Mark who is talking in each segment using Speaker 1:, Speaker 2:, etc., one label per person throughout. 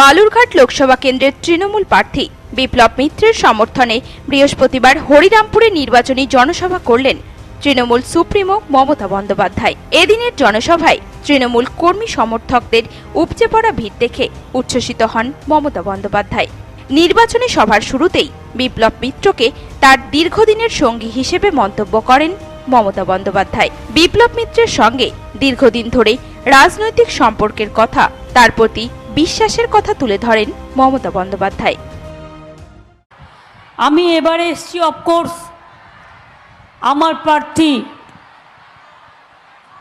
Speaker 1: বালুরঘাট লোকসভা কেন্দ্রের তৃণমূল প্রার্থী বিপ্লব মিত্রের সমর্থনে বৃহস্পতিবার হরিরামপুরে নির্বাচনী জনসভা করলেন তৃণমূল সুপ্রিমো মমতা বন্দ্যোপাধ্যায়। এদিনের জনসভায় তৃণমূল কর্মী সমর্থকদের উপচে পড়া ভিড় দেখে উচ্ছ্বসিত হন মমতা বন্দ্যোপাধ্যায়। নির্বাচনী সভার শুরুতেই বিপ্লব মিত্রকে তার দীর্ঘদিনের সঙ্গী হিসেবে মন্তব্য করেন মমতা বন্দ্যোপাধ্যায়। বিপ্লব মিত্রের সঙ্গে দীর্ঘদিন ধরে রাজনৈতিক সম্পর্কের কথা, তার প্রতি বিশ্বাসের কথা তুলে ধরেন মমতা বন্দ্যোপাধ্যায়।
Speaker 2: আমি এবারে এসছি অফকোর্স আমার প্রার্থী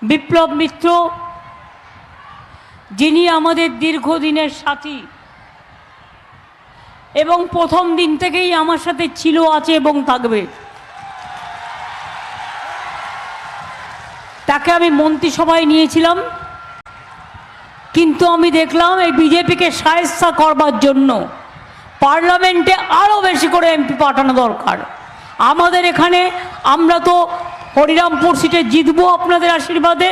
Speaker 2: বিপ্লব মিত্র, যিনি আমাদের দীর্ঘদিনের সাথী এবং প্রথম দিন থেকেই আমার সাথে ছিল, আছে এবং থাকবে। তাকে আমি মন্ত্রিসভায় নিয়েছিলাম। কিন্তু আমি দেখলাম এই বিজেপিকে সায়স্তা করবার জন্য পার্লামেন্টে আরও বেশি করে এমপি পাঠানো দরকার। আমাদের এখানে আমরা তো হরিরামপুর সিটে জিতবো আপনাদের আশীর্বাদে,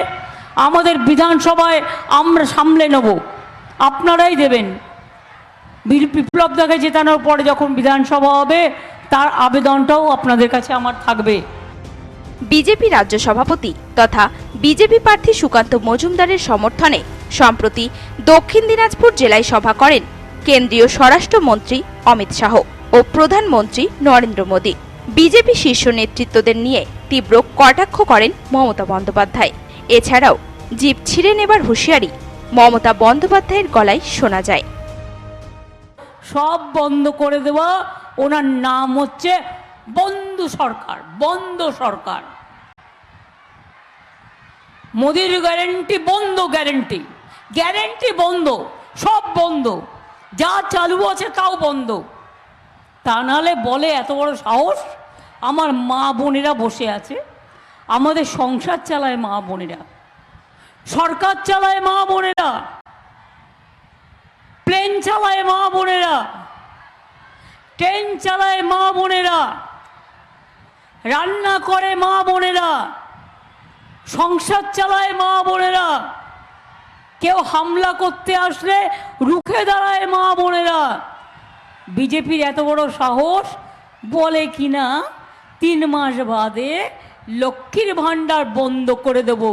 Speaker 2: আমাদের বিধানসভায় আমরা সামলে নেব। আপনারাই দেবেন। বিপ্লব দাকে জেতানোর পরে যখন বিধানসভা হবে, তার আবেদনটাও আপনাদের কাছে আমার থাকবে।
Speaker 1: বিজেপি রাজ্য সভাপতি তথা বিজেপি প্রার্থী সুকান্ত মজুমদারের সমর্থনে সম্প্রতি দক্ষিণ দিনাজপুর জেলায় সভা করেন কেন্দ্রীয় স্বরাষ্ট্রমন্ত্রী অমিত শাহ ও প্রধানমন্ত্রী নরেন্দ্র মোদী। বিজেপি শীর্ষ নেতৃত্বদের নিয়ে তীব্র কটাক্ষ করেন মমতা বন্দ্যোপাধ্যায়। এছাড়াও জিপ ছিঁড়ে নেবার হুঁশিয়ারি মমতা বন্দ্যোপাধ্যায়ের গলায় শোনা যায়।
Speaker 2: সব বন্ধ করে দেওয়া, ওনার নাম হচ্ছে বন্ধু সরকার, বন্ধ সরকার। মোদির গ্যারেন্টি বন্ধ গ্যারেন্টি গ্যারেন্টি বন্ধ, সব বন্ধ। যা চালু আছে তাও বন্ধ। তা নাহলে বলে এত বড় সাহস? আমার মা বোনেরা বসে আছে, আমাদের সংসার চালায় মা বোনেরা। সরকার চালায় মা বোনেরা। প্লেন চালায় মা বোনেরা। ট্রেন চালায় মা বোনেরা। রান্না করে মা বোনেরা। সংসার চালায় মা বোনেরা। কেউ হামলা করতে আসলে রুখে দাঁড়ায় মা বোনেরা। বিজেপির এত বড় সাহস বলে কিনা তিন মাস বাদে লক্ষ্মীর ভাণ্ডার বন্ধ করে দেব।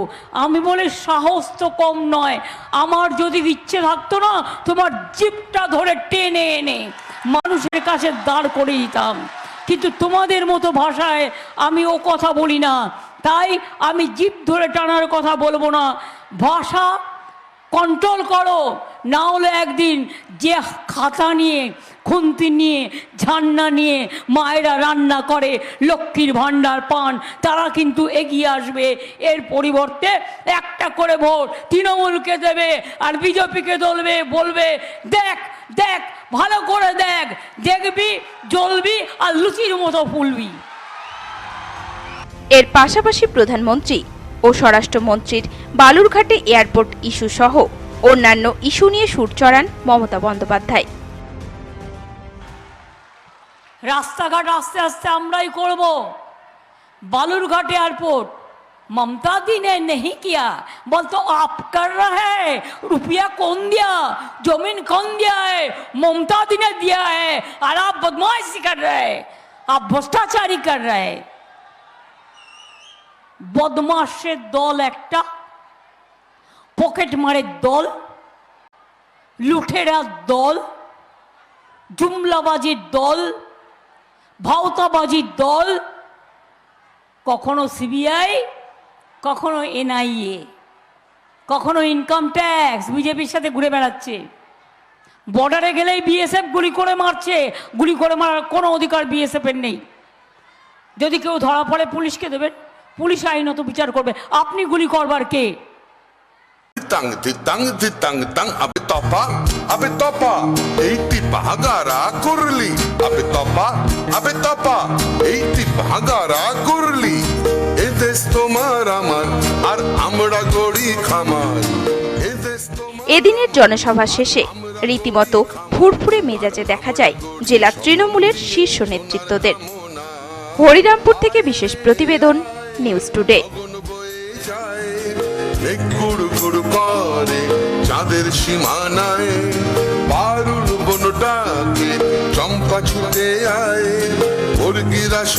Speaker 2: আমি বলে, সাহস তো কম নয়। আমার যদি ইচ্ছে থাকতো না, তোমার জিপটা ধরে টেনে এনে মানুষের কাছে দাঁড় করে দিতাম। কিন্তু তোমাদের মতো ভাষায় আমি ও কথা বলি না। তাই আমি জিপ ধরে টানার কথা বলব না। ভাষা কন্ট্রোল করো। না হলে একদিন যে খাতা নিয়ে, খুন্তি নিয়ে, ঝান্না নিয়ে মায়েরা রান্না করে, লক্ষ্মীর ভাণ্ডার পান, তারা কিন্তু এগিয়ে আসবে। এর পরিবর্তে একটা করে ভোট তৃণমূলকে দেবে আর বিজেপিকে দলবে, বলবে, দেখ দেখ, ভালো করে দেখ, দেখবি, জ্বলবি আর লুচির মতো ফুলবি।
Speaker 1: এর পাশাপাশি প্রধানমন্ত্রী ও স্বরাষ্ট্রমন্ত্রীর বালুরঘাটে এয়ারপোর্ট ইস্যু সহ অন্যান্য ইস্যু নিয়ে সুর চড়ান মমতা বন্দ্যোপাধ্যায়
Speaker 2: রাস্তাঘাট আস্তে আস্তে আমরাই করব बालूरघाट एयरपोर्ट ममता दी ने नहीं किया बोल तो आप कर रहे हैं रुपया कौन दिया जमीन कौन दिया है ममता दी ने दिया है और आप बदमाशी कर रहे हैं आप भ्रष्टाचारी कर रहे हैं বদমাসের দল একটা, পকেট মারের দল লুঠেরার দল, জুমলাবাজির দল, ভাওতাবাজির দল, কখনো সিবিআই, কখনো এনআইএ, কখনো ইনকাম ট্যাক্স বিজেপির সাথে ঘুরে বেড়াচ্ছে। বর্ডারে গেলেই বিএসএফ গুলি করে মারছে, গুলি করে মারার কোনো অধিকার বিএসএফের নেই। যদি কেউ ধরা পড়ে পুলিশকে দেবেন। পুলিশ আইনত বিচার করবে। আপনি গুলি করবার কে?
Speaker 3: তোমার আমার আর আমরা গড়ি খামার।
Speaker 1: এদিনের জনসভা শেষে রীতিমতো ফুরফুরে মেজাজে দেখা যায় জেলা তৃণমূলের শীর্ষ নেতৃত্বদের। হরিরামপুর থেকে বিশেষ প্রতিবেদন নিউজ টুডে
Speaker 3: চাঁদের সীমানায়। পারুল বনটাকে চম্পা ছুটে আয়